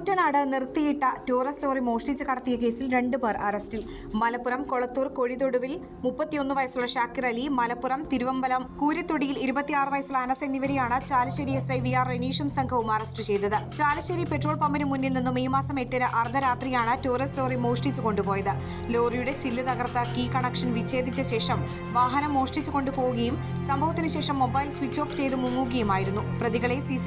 കൂറ്റനാട് നിർത്തിയിട്ട tourist lorry മോഷ്ടിച്ച് കടത്തിയ കേസിൽ രണ്ട് പേർ അറസ്റ്റിൽ. മലപ്പുറം കൊളത്തൂർ കൊഴിതൊടുവിൽ മുപ്പത്തിയൊന്ന് വയസ്സുള്ള ഷാക്കിർ അലി മലപ്പുറം തിരുവമ്പലം കൂരിത്തൊടിയിൽ ഇരുപത്തിയാറ് വയസ്സുള്ള അനസ് എന്നിവരെയാണ് Chalissery S I V R റെനീഷും സംഘവും അറസ്റ്റ് ചെയ്തത്. ചാലശ്ശേരി പെട്രോൾ പമ്പിന് മുന്നിൽ നിന്നും ഈ മാസം എട്ടിന് അർദ്ധരാത്രിയാണ് ടൂറിസ്റ്റ് ലോറി മോഷ്ടിച്ചു കൊണ്ടുപോയത്. ലോറിയുടെ ചില്ല് തകർത്ത കീ കണക്ഷൻ വിച്ഛേദിച്ച ശേഷം വാഹനം മോഷ്ടിച്ചു കൊണ്ടുപോവുകയും സംഭവത്തിന് ശേഷം മൊബൈൽ സ്വിച്ച് ഓഫ് ചെയ്ത് മുങ്ങുകയുമായിരുന്നു. പ്രതികളെ സി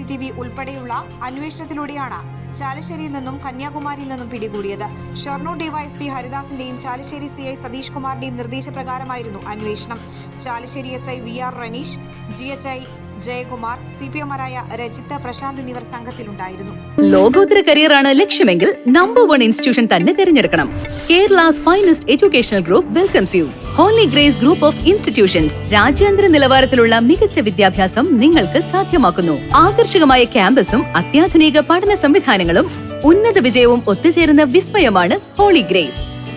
ഉൾപ്പെടെയുള്ള അന്വേഷണത്തിലൂടെയാണ് ചാലശ്ശേരിയിൽ നിന്നും കന്യാകുമാരിയിൽ നിന്നും പിടികൂടിയത്. ഷൊർണൂർ ഡിവൈഎസ്പി ഹരിദാസിന്റെയും ചാലശ്ശേരി സി ഐ സതീഷ് കുമാറിന്റെയും നിർദ്ദേശപ്രകാരമായിരുന്നു അന്വേഷണം. Chalissery S I V R Raneesh G H I Jayakumar C P എമാരായ Rajith Prashanth എന്നിവർ സംഘത്തിലുണ്ടായിരുന്നു. ലോകോത്തര കരിയറാണ് ലക്ഷ്യമെങ്കിൽ നമ്പർ വൺ ഇൻസ്റ്റിറ്റ്യൂഷൻ തന്നെ തിരഞ്ഞെടുക്കണം. Kerala's finest educational group welcomes you holy grace group of institutions രാജ്യാന്തര നിലവാരത്തിലുള്ള മികച്ച വിദ്യാഭ്യാസം നിങ്ങൾക്ക് സാധ്യമാക്കുന്നു. ആകർഷകമായ ക്യാമ്പസും അത്യാധുനിക പഠന സംവിധാനങ്ങളും ഉന്നത വിജയവും ഒത്തുചേരുന്ന വിസ്മയമാണ് holy grace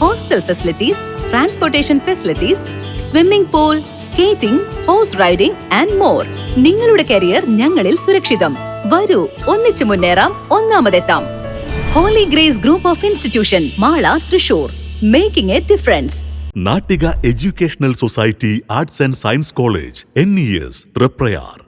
hostel facilities transportation facilities swimming pool skating horse riding and more നിങ്ങളുടെ കരിയർ ഞങ്ങളിൽ സുരക്ഷിതം. വരൂ ഒന്നിച്ചു മുന്നേറാം ഒന്നാമതെത്താം. Holy grace group of institution Mala Thrissur. Making a difference Nattika educational society arts and science college N E S Triprayar.